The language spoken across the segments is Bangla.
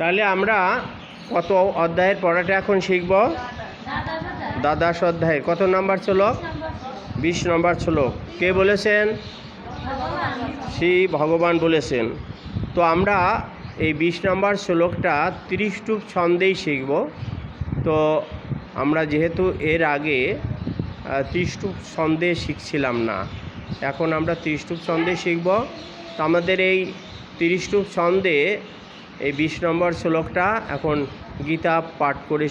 তাহলে আমরা কত অধ্যায়ের পড়াটা এখন শিখব? দ্বাদশ অধ্যায়ের কত নাম্বার ছিল বিশ নম্বর শ্লোক। কে বলেছেন? শ্রী ভগবান বলেছেন। তো আমরা এই বিশ নম্বর শ্লোকটা তিরিশ টুপ ছন্দেই শিখব। তো আমরা যেহেতু এর আগে তিরিশ টুপ ছন্দে শিখছিলাম না, এখন আমরা তিরিশ টুপ ছন্দে শিখব। তো আমাদের এই তিরিশ টুপ ছন্দে এই বিশ নম্বর শ্লোকটা এখন গীতা পাঠ করে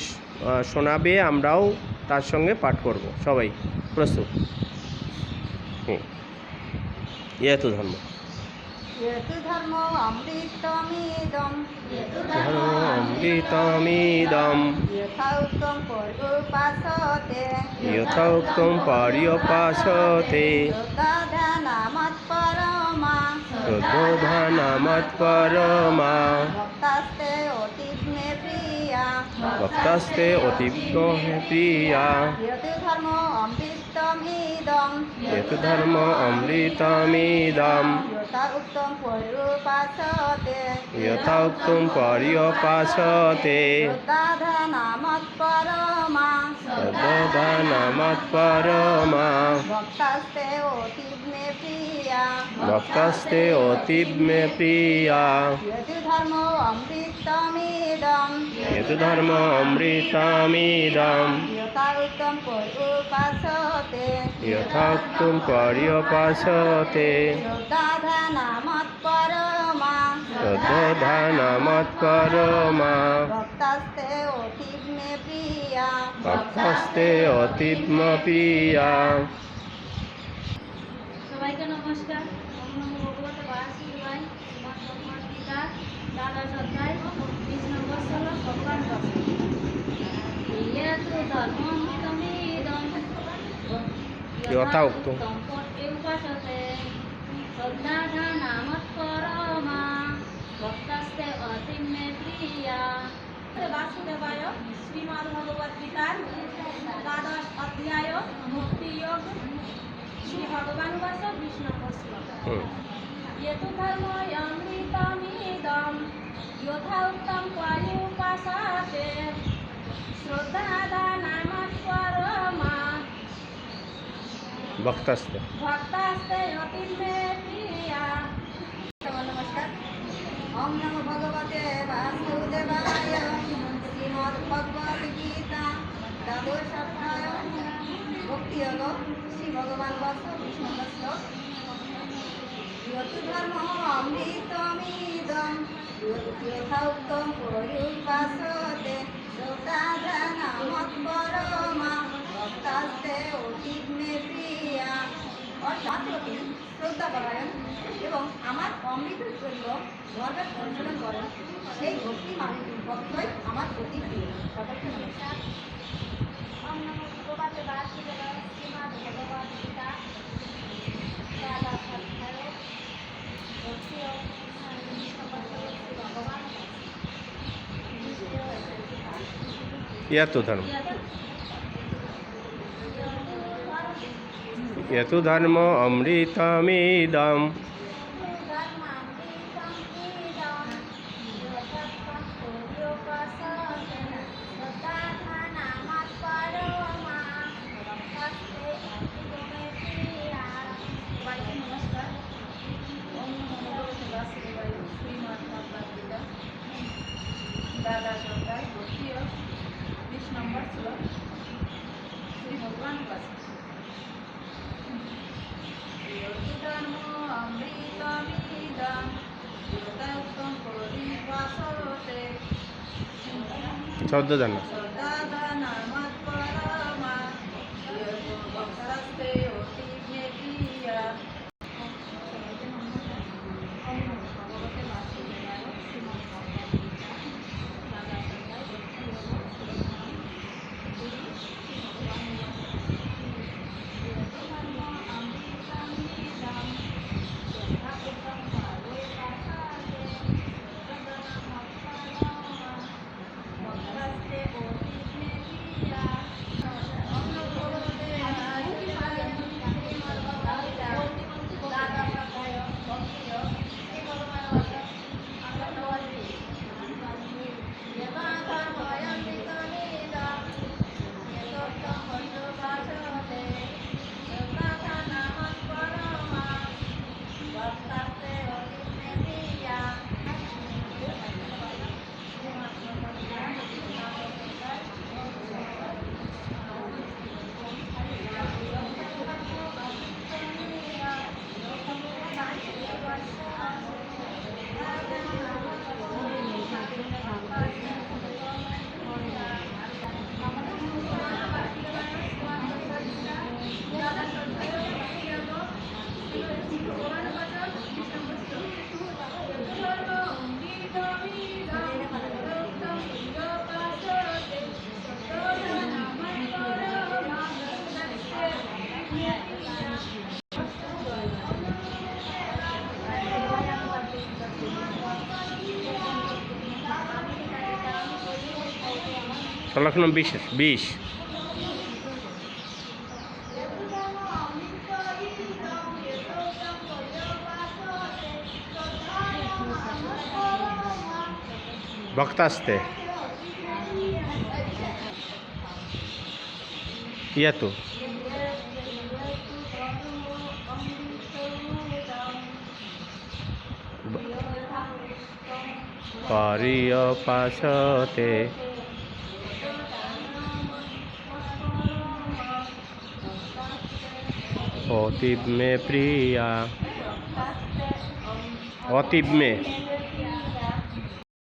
শোনাবে আমরাও তার সঙ্গে পাঠ করব। সবাই প্রস্তুত? হুম। ইয়েতু ধর্ম। অমৃতমিদম। যথোক্তম શોધોધન મત કરમાં ভক্তাস্তে অতিপ্ত হে প্রিয়া। ধর্ম অমৃতমিদম। ধর্ম অমৃতমিদম। উত্তম পরিপাশতে যথা উত্তম পরিপাশতে নামত পরমা সর্বদা নামত পরমা ভক্তাস্তে অতিগ্নে প্রিয়া ভক্তাস্তে অতিগ্নে প্রিয়া ইতি ধর্ম অমৃতমিদম ইতি ধর্ম অমৃতমিদম যথা উত্তম পরিপাশতে যথা উত্তম পরিপাশতে শ্রদ্ধা প্রধানমত করমা ভক্তাস্তে অতিগ্নে প্রিয়া। ভক্তাস্তে অতিগ্ম প্রিয়া। সবাইকে নমস্কার। দাদা সত্তায় বিশ নম্বর ষোলো যথা উক্তম। সম্পর্কে উপাসতে শ্রদ্ধাধানামৎপরমা ভক্তাস্তে অতিমে প্রিয়া বাসুদেবায় শ্রীমদ্ ভগবদ গীতার দ্বাদশ অধ্যায় মুক্তি যোগ শ্রী ভগবান বাস বিশ নম্বর শ্লোক হুম यतु धर्मोऽमृतमिदं यथा उक्तं पर्युपासते श्रद्धादानामत्परमा भक्तस्ते भक्तास्ते अतिमे प्रिया নমস্কার ওম নমো ভগবতে বাসুদেবায় শ্রীমদ্ ভগবদ গীতা দ্বাদশ অধ্যায় ভক্তি হল শ্রী ভগবান বস বিষ্ণু শ্লোক यत् धर्म अमृतमिदं यथा उक्तं पर्युपासते श्रोताधनामत्परमा ভক্তাস্তে অতীতমে প্রিয়া অর্থাৎ অতি শ্রদ্ধাপরায়ণ এবং আমার অমৃতের জন্য গর্বের অনুসরণ করেন সেই ভক্তি মানুষ ভক্তই আমার অতি প্রিয়। সকলকে নমস্কার। ওম নমো ভগবতে বাসুদেবায় শ্রীমদ্ ভগবদ গীতা দ্বাদশ অধ্যায় ভক্তি ও বিশ নম্বর শ্লোক শ্রী ভগবান यत् धर्म यत् धर्म अमृतमिदं দাদাস অধ্যায় ভক্তিও বিশ নম্বর শ্লোক শ্রী ভগবান বাসী চৌদ্দ জানা লক্ষ বিশ বিশ। বক্তা আসতে। ইয়া তো। পারিয় পাশতে অতীব মে প্রিয়া অতীব মে